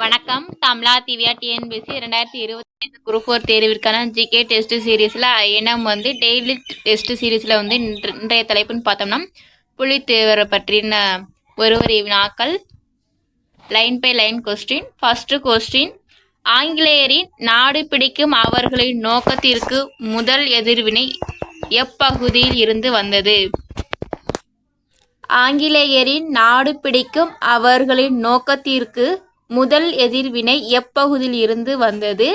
வணக்கம். தமிழா திவ்யா டிஎன்பிசி இரண்டாயிரத்தி இருபத்தி ஐந்து குரூப் ஃபோர் தேர்விற்கான ஜிகே டெஸ்ட் சீரீஸில் இனம் வந்து டெய்லி டெஸ்ட் சீரீஸில் வந்து இன்றைய தலைப்புன்னு பார்த்தோம்னா புலித்தேவரை பற்றின ஒருவரி வினாக்கள். Line by line question first question ஆங்கிலேயரின் நாடு பிடிக்கும் அவர்களின் நோக்கத்திற்கு முதல் எதிர்வினை எப்பகுதியில் இருந்து வந்தது? ஆங்கிலேயரின் நாடு பிடிக்கும் அவர்களின் நோக்கத்திற்கு முதல் எதிர்வினை எப்பகுதியில் இருந்து வந்தது?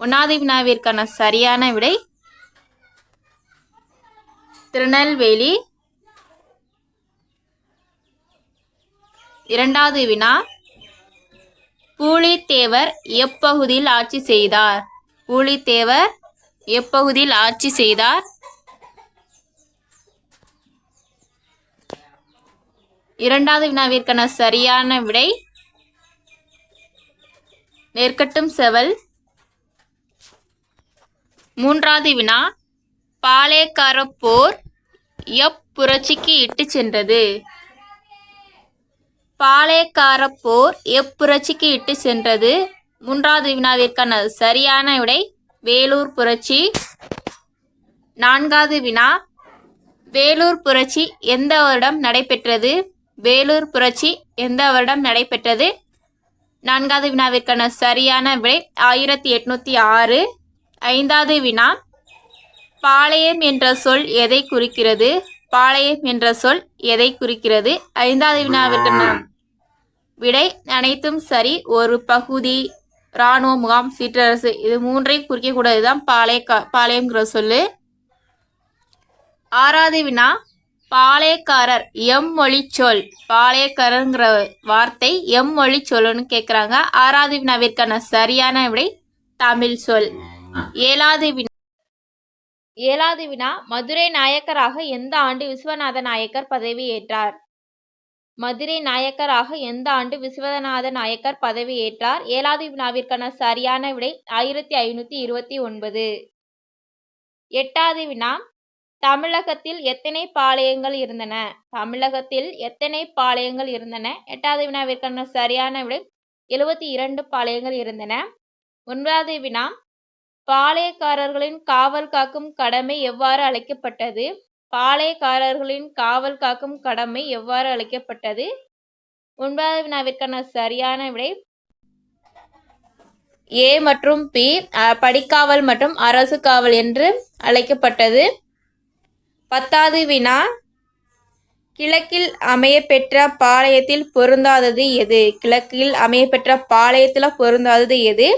ஒன்றாவது வினாவிற்கான சரியான விடை திருநெல்வேலி. இரண்டாவது வினா பூலித்தேவர் எப்பகுதியில் ஆட்சி செய்தார்? பூலித்தேவர் எப்பகுதியில் ஆட்சி செய்தார்? இரண்டாவது வினாவிற்கான சரியான விடை நெற்கட்டும் செவல். மூன்றாவது வினா பாலேக்கார போர் எப்புரட்சிக்கு இட்டு சென்றது? பாலேக்கார போர் எப்புரட்சிக்கு இட்டு சென்றது? மூன்றாவது வினாவிற்கான சரியான விடை வேலூர் புரட்சி. நான்காவது வினா வேலூர் புரட்சி எந்த வருடம் நடைபெற்றது? வேலூர் புரட்சி எந்த வருடம் நடைபெற்றது? நான்காவது வினாவிற்கான சரியான விடை ஆயிரத்தி எட்நூத்தி ஆறு. ஐந்தாவது வினா பாளையம் என்ற சொல் எதை குறிக்கிறது? பாளையம் என்ற சொல் எதை குறிக்கிறது? ஐந்தாவது வினாவிற்கான விடை அனைத்தும் சரி ஒரு பகுதி. இராணுவ முகாம் சிற்றரசு இது மூன்றையும் குறிக்கக்கூடாது தான் பாளைய பாளையம்ங்கிற சொல்லு. ஆறாவது வினா பாளையக்காரர் எம் மொழி சொல் பாளையக்காரருங்கிற வார்த்தை எம் மொழி சொல்லுன்னு கேட்குறாங்க ஆறாவது வினாவிற்கான சரியான விடை தமிழ் சொல். ஏழாவது வினா ஏழாவது வினா மதுரை நாயக்கராக எந்த ஆண்டு விஸ்வநாத நாயக்கர் பதவி ஏற்றார்? மதுரை நாயக்கராக எந்த ஆண்டு விஸ்வநாத நாயக்கர் பதவி ஏற்றார்? ஏழாவது வினாவிற்கான சரியான விடை ஆயிரத்தி ஐநூற்றி இருபத்தி ஒன்பது. எட்டாவது வினா தமிழகத்தில் எத்தனை பாளையங்கள் இருந்தன? தமிழகத்தில் எத்தனை பாளையங்கள் இருந்தன? எட்டாவது வினாவிற்கான சரியான விடை எழுபத்தி இரண்டு பாளையங்கள் இருந்தன. ஒன்பதாவது வினா பாளையக்காரர்களின் காவல் காக்கும் கடமை எவ்வாறு அழைக்கப்பட்டது? பாளையக்காரர்களின் காவல் காக்கும் கடமை எவ்வாறு அழைக்கப்பட்டது? ஒன்பதாவது வினாவிற்கான சரியான விடை ஏ மற்றும் பி படிக்காவல் மற்றும் அரசு காவல் என்று அழைக்கப்பட்டது. பத்தாவது வினா. கிழக்கில் அமையப்பெற்ற பாளையத்தில் பொருந்தாதது எது? கிழக்கில் அமையப்பெற்ற பாளையத்தில் பொருந்தாதது எது?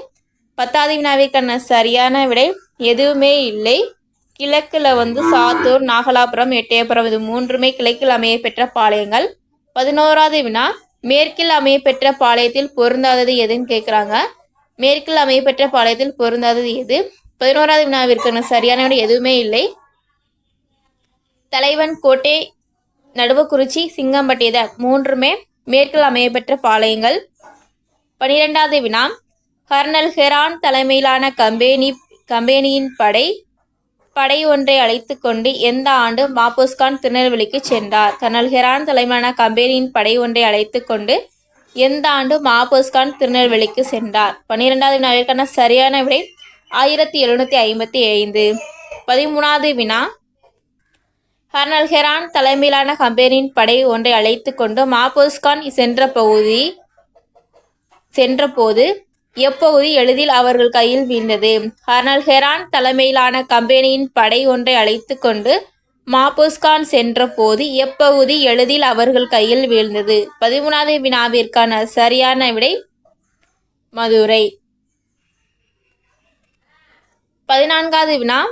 பத்தாவது வினாவிற்கான சரியான விடை எதுவுமே இல்லை. கிழக்கில் வந்து சாத்தூர் நாகலாபுரம் எட்டயபுரம் இது மூன்றுமே கிழக்கில் அமையப்பெற்ற பாளையங்கள். பதினோராவது வினா மேற்கில் அமையப்பெற்ற பாளையத்தில் பொருந்தாதது எதுன்னு கேட்குறாங்க மேற்கில் அமையப்பெற்ற பாளையத்தில் பொருந்தாதது எது? பதினோராவது வினாவிற்கான சரியான விடை எதுவுமே இல்லை. தலைவன் கோட்டை நடுவக்குறிச்சி சிங்கம்பட்டி இத மூன்றுமே மேற்கில் அமையப்பெற்ற பாளையங்கள். பனிரெண்டாவது வினா. கர்னல் ஹெரான் தலைமையிலான கம்பெனி கம்பெனியின் படை படை ஒன்றை அழைத்து கொண்டு எந்த ஆண்டு மாபோஸ்கான் திருநெல்வேலிக்கு சென்றார்? கர்னல் ஹெரான் தலைமையிலான கம்பெனியின் படை ஒன்றை அழைத்து கொண்டு எந்த ஆண்டு மாபோஸ்கான் திருநெல்வேலிக்கு சென்றார்? பன்னிரெண்டாவது வினாவிற்கான சரியான விடை ஆயிரத்தி எழுநூற்றி ஐம்பத்தி ஐந்து. பதிமூணாவது வினா. கர்னல் ஹெரான் தலைமையிலான கம்பெனியின் படை ஒன்றை அழைத்து கொண்டு மாபோஸ்கான் சென்ற பகுதி சென்றபோது எப்பகுதி எளிதில் அவர்கள் கையில் வீழ்ந்தது. கர்னல் ஹெரான் தலைமையிலான கம்பெனியின் படை ஒன்றை அழைத்து கொண்டு மாபோஸ்கான் சென்றபோது எப்பகுதி எளிதில் அவர்கள் கையில் வீழ்ந்தது. பதிமூணாவது வினாவிற்கான சரியான விடை மதுரை. பதினான்காவது வினா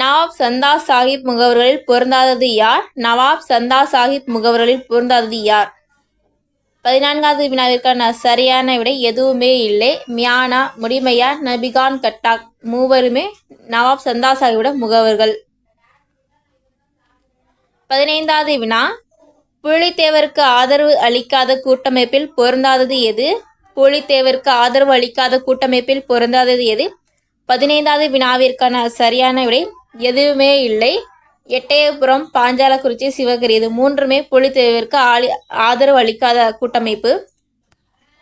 நவாப் சந்தா சாஹிப் முகவர்களில் பொருந்தாதது யார்? நவாப் சந்தா சாஹிப் முகவர்களில் பொருந்தாதது யார்? பதினான்காவது வினாவிற்கான சரியான விடை எதுவுமே இல்லை. மியானா முடிமையா நபிகான் கட்டாக் மூவருமே நவாப் சந்தா சாஹிபோட முகவர்கள். பதினைந்தாவது வினா புலித்தேவருக்கு ஆதரவு அளிக்காத கூட்டமைப்பில் பொருந்தாதது எது? புலித்தேவருக்கு ஆதரவு அளிக்காத கூட்டமைப்பில் பொருந்தாதது எது? பதினைந்தாவது வினாவிற்கான சரியான விடை எதுவுமே இல்லை. எட்டயபுரம் பாஞ்சாலக்குறிச்சி சிவகிரி இது மூன்றுமே புலித்தேவருக்கு ஆளி ஆதரவு அளிக்காத கூட்டமைப்பு.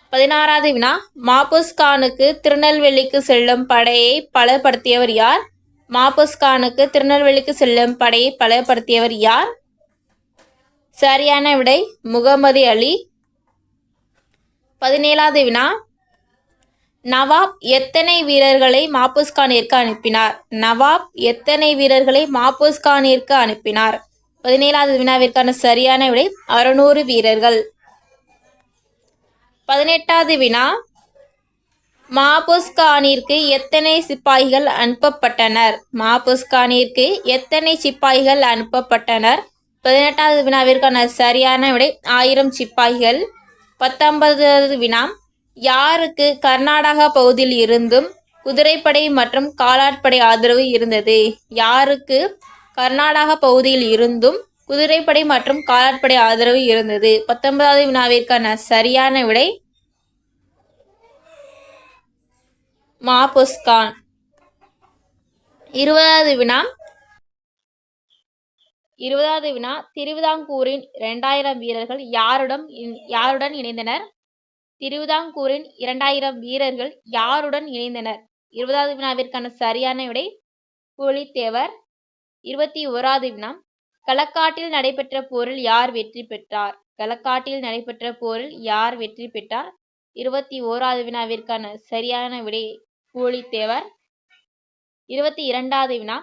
பதினாறாவது வினா மாபுஸ்கானுக்கு திருநெல்வேலிக்கு செல்லும் படையை பலப்படுத்தியவர் யார்? மாபுஸ்கானுக்கு திருநெல்வேலிக்கு செல்லும் படையை பலப்படுத்தியவர் யார்? சரியான விடை முகமது அலி. பதினேழாவது வினா நவாப் எத்தனை வீரர்களை மாபுஸ்கானிற்கு அனுப்பினார்? நவாப் எத்தனை வீரர்களை மாபூஸ்கானிற்கு அனுப்பினார்? பதினேழாவது வினாவிற்கான சரியான விடை அறுநூறு வீரர்கள். பதினெட்டாவது வினா மாபுஸ்கானிற்கு எத்தனை சிப்பாய்கள் அனுப்பப்பட்டனர்? மாபுஸ்கானிற்கு எத்தனை சிப்பாய்கள் அனுப்பப்பட்டனர்? பதினெட்டாவது வினாவிற்கான சரியான விடை ஆயிரம் சிப்பாய்கள். பத்தொன்பதாவது வினா யாருக்கு கர்நாடகா பகுதியில் இருந்தும் குதிரைப்படை மற்றும் காலாட்படை ஆதரவு இருந்தது? யாருக்கு கர்நாடகா பகுதியில் இருந்தும் குதிரைப்படை மற்றும் காலாட்படை ஆதரவு இருந்தது? பத்தொன்பதாவது வினாவிற்கான சரியான விடை மாபுஸ்கான் இருபதாவது வினா. இருபதாவது வினா திருவிதாங்கூரின் இரண்டாயிரம் வீரர்கள் யாருடன் யாருடன் இணைந்தனர்? திருவிதாங்கூரின் இரண்டாயிரம் வீரர்கள் யாருடன் இணைந்தனர்? இருபதாவது வினாவிற்கான சரியான விடை புலித்தேவர். இருபத்தி ஓராவது வினா. களக்காட்டில் நடைபெற்ற போரில் யார் வெற்றி பெற்றார்? களக்காட்டில் நடைபெற்ற போரில் யார் வெற்றி பெற்றார்? இருபத்தி ஓராவது வினாவிற்கான சரியான விடை பூலித்தேவர். இருபத்தி இரண்டாவது வினா.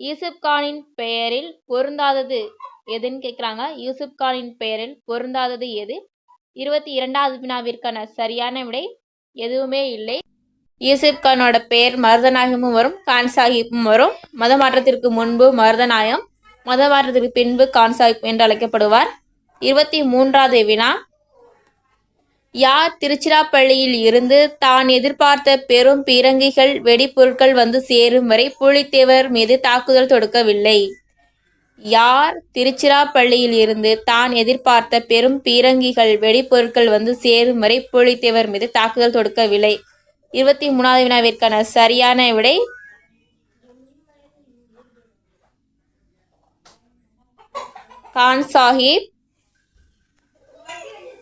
யூசுப் கானின் பெயரில் பொருந்தாதது எதுன்னு கேட்குறாங்க யூசுப் கானின் பெயரில் பொருந்தாதது எது? இருபத்தி இரண்டாவது வினாவிற்கான சரியான விடை எதுவுமே இல்லை. யூசுப் கானோட பெயர் மருதநாயகமும் வரும் கான் சாஹிப்பும் வரும். மத மாற்றத்திற்கு முன்பு மருதநாயகம் மத மாற்றத்திற்கு பின்பு கான் சாஹிப் என்று அழைக்கப்படுவார். இருபத்தி மூன்றாவது வினா. யார் திருச்சிராப்பள்ளியில் இருந்து தான் எதிர்பார்த்த பெரும் பீரங்கிகள் வெடிப்பொருட்கள் வந்து சேரும் வரை புலித்தேவர் மீது தாக்குதல் தொடுக்கவில்லை. யார் திருச்சிராப்பள்ளியில் இருந்து தான் எதிர்பார்த்த பெரும் பீரங்கிகள் வெடிப்பொருட்கள் வந்து சேரும் வரை புலித்தேவர் மீது தாக்குதல் தொடுக்கவில்லை. இருபத்தி மூணாவது வினாவிற்கான சரியான விடை? கான் சாஹிப்.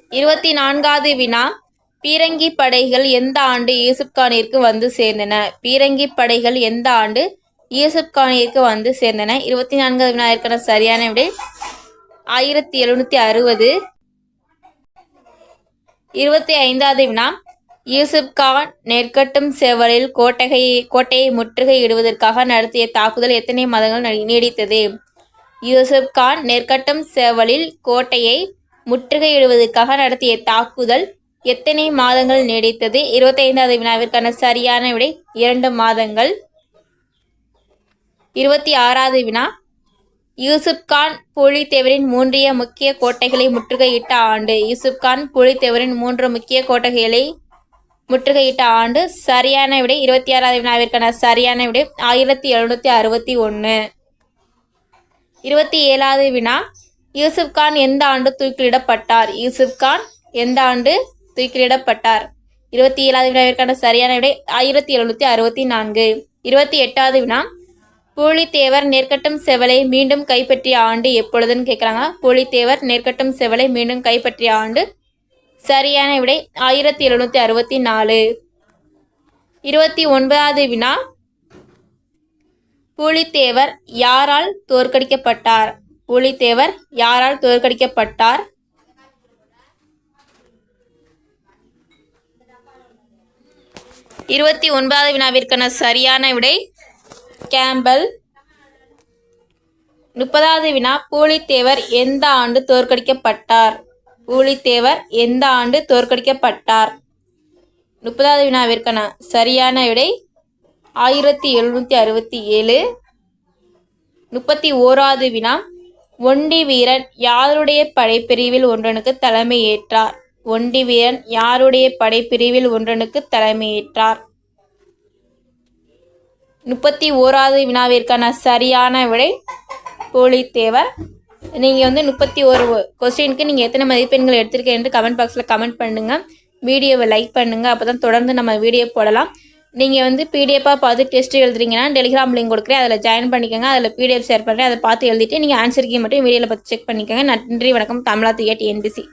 இருபத்தி நான்காவது வினா. பீரங்கி படைகள் எந்த ஆண்டு யூசுப் கானிற்கு வந்து சேர்ந்தன? பீரங்கி படைகள் எந்த ஆண்டு யூசுப் கானிற்கு வந்து சேர்ந்தன. இருபத்தி நான்காவது வினாவிற்கான சரியான விடை ஆயிரத்தி எழுநூற்றி அறுபது. இருபத்தி ஐந்தாவது வினா யூசுப் கான் நெற்கட்டும் செவலில் கோட்டகை கோட்டையை முற்றுகையிடுவதற்காக நடத்திய தாக்குதல் எத்தனை மாதங்கள் நீடித்தது? யூசுப் கான் நெற்கட்டும் செவலில் கோட்டையை முற்றுகையிடுவதற்காக நடத்திய தாக்குதல் எத்தனை மாதங்கள் நீடித்தது? இருபத்தைந்தாவது வினாவிற்கான சரியான விடை இரண்டு மாதங்கள். இருபத்தி ஆறாவது வினா. யூசுப் கான் புலித்தேவரின் மூன்றிய முக்கிய கோட்டைகளை முற்றுகையிட்ட ஆண்டு. யூசுப் கான் புலித்தேவரின் மூன்று முக்கிய கோட்டைகளை முற்றுகையிட்ட ஆண்டு சரியான விடை இருபத்தி ஆறாவது வினாவிற்கான சரியான விடை ஆயிரத்தி எழுநூற்றி அறுபத்தி ஒன்று இருபத்தி ஏழாவது வினா. யூசுப் கான் எந்த ஆண்டு தூக்கிலிடப்பட்டார்? யூசுப் கான் எந்த ஆண்டு தூக்கிலிடப்பட்டார்? இருபத்தி ஏழாவது வினாவிற்கான சரியான விடை ஆயிரத்தி எழுநூற்றி அறுபத்தி நான்கு. இருபத்தி எட்டாவது வினா. பூலித்தேவர் நெற்கட்டும் செவலை மீண்டும் கைப்பற்றிய ஆண்டு எப்பொழுதுன்னு கேட்குறாங்க பூலித்தேவர் நெற்கட்டும் செவலை மீண்டும் கைப்பற்றிய ஆண்டு சரியான விடை ஆயிரத்தி எழுநூற்றி அறுபத்தி நாலு. இருபத்தி ஒன்பதாவது வினா. பூலித்தேவர் யாரால் தோற்கடிக்கப்பட்டார்? பூலித்தேவர் யாரால் தோற்கடிக்கப்பட்டார்? இருபத்தி ஒன்பதாவது வினாவிற்கான சரியான விடை கேம்பல். முப்பதாவது வினா பூலித்தேவர் எந்த ஆண்டு தோற்கடிக்கப்பட்டார்? பூலித்தேவர் எந்த ஆண்டு தோற்கடிக்கப்பட்டார்? முப்பதாவது வினாவிற்கான சரியான விடை ஆயிரத்தி எழுநூற்றி அறுபத்தி ஏழு. முப்பத்தி ஓராவது வினா ஒண்டி வீரன் யாருடைய படைப்பிரிவில் ஒன்றனுக்கு தலைமையேற்றார்? ஒண்டி வீரன் யாருடைய படைப்பிரிவில் ஒன்றனுக்கு தலைமையேற்றார்? முப்பத்தி ஓராவது வினாவிற்கான சரியான விடை போலித்தேவர். நீங்கள் வந்து முப்பத்தி ஒரு கொஸ்டினுக்கு நீங்கள் எத்தனை மதிப்பெண்கள் எடுத்திருக்கேன் கமெண்ட் பாக்ஸில் கமெண்ட் பண்ணுங்கள் வீடியோவை லைக் பண்ணுங்கள் அப்போ தான் தொடர்ந்து நம்ம வீடியோ போடலாம். நீங்கள் வந்து பிடிஎஃபாக பார்த்து டெஸ்ட் எழுதுறீங்கன்னா டெலிகிராம் லிங்க் கொடுக்குறேன். அதில் ஜாயின் பண்ணிக்கோங்க. அதில் பிடிஎஃப் ஷேர் பண்ணுறேன் அதை பார்த்து எழுதிட்டு நீங்கள் ஆன்சர் கீ மட்டும் வீடியோவில் பார்த்து செக் பண்ணிக்கோங்க. நன்றி வணக்கம். தமிழா தியேட் என்பிசி